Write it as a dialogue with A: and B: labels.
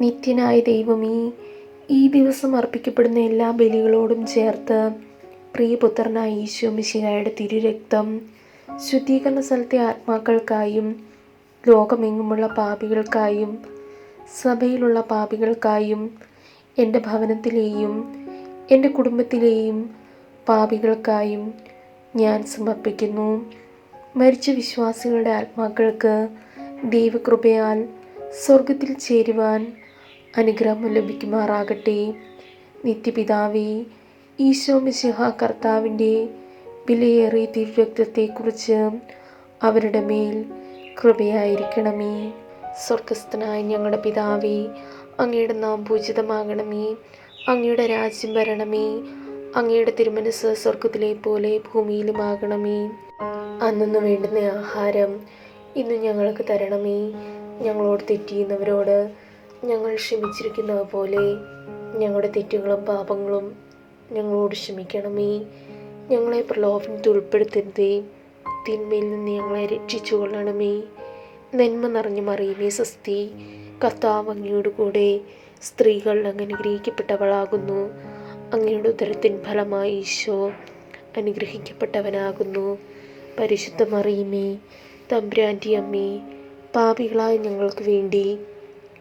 A: നിത്യനായ ദൈവമേ ഈ ദിവസം അർപ്പിക്കപ്പെടുന്ന എല്ലാ ബലികളോടും ചേർത്ത് പ്രിയപുത്രനായ ഈശോ മിശിഹായുടെ തിരുരക്തം ശുദ്ധീകരണ സ്ഥലത്തെ ആത്മാക്കൾക്കായും ലോകമെങ്ങുമുള്ള പാപികൾക്കായും സഭയിലുള്ള പാപികൾക്കായും എന്റെ ഭവനത്തിലെയും എന്റെ കുടുംബത്തിലെയും പാപികൾക്കായും ഞാൻ സമർപ്പിക്കുന്നു. മരിച്ച വിശ്വാസികളുടെ ആത്മാക്കൾക്ക് ദൈവകൃപയാൽ സ്വർഗത്തിൽ ചേരുവാൻ അനുഗ്രഹം ലഭിക്കുമാറാകട്ടെ. നിത്യപിതാവേ ഈശോ മിശിഹ കർത്താവിന്റെ വിലയേറിയ തിരുരക്തത്തെക്കുറിച്ച് അവരുടെ മേൽ കൃപയായിരിക്കണമേ. സ്വർഗസ്ഥനായ ഞങ്ങളുടെ പിതാവേ അങ്ങയുടെ നാം പൂജിതമാകണമേ. അങ്ങയുടെ രാജ്യം വരണമേ. അങ്ങയുടെ തിരുമനസ് സ്വർഗത്തിലെ പോലെ ഭൂമിയിലുമാകണമേ. അന്നു വേണ്ടുന്ന ആഹാരം ഇന്ന് ഞങ്ങൾക്ക് തരണമേ. ഞങ്ങളോട് തെറ്റിയുന്നവരോട് ഞങ്ങൾ ക്ഷമിച്ചിരിക്കുന്നത് പോലെ ഞങ്ങളുടെ തെറ്റുകളും പാപങ്ങളും ഞങ്ങളോട് ക്ഷമിക്കണമേ. ഞങ്ങളെ പ്രലോഭനത്തിൽ ഉൾപ്പെടുത്തരുതേ. തിന്മയിൽ നിന്ന് ഞങ്ങളെ രക്ഷിച്ചു കൊള്ളണമേ. നന്മ നിറഞ്ഞു മറിയുമേ സ്വസ്തി കർത്താവ് കൂടെ സ്ത്രീകൾ അങ്ങ് അനുഗ്രഹിക്കപ്പെട്ടവളാകുന്നു അങ്ങയുടെ ഉദരത്തിൻ ഫലമായി ഈശോ അനുഗ്രഹിക്കപ്പെട്ടവനാകുന്നു. പരിശുദ്ധ മറിയുമേ അമ്മേ പാപികളായ ഞങ്ങൾക്ക് വേണ്ടി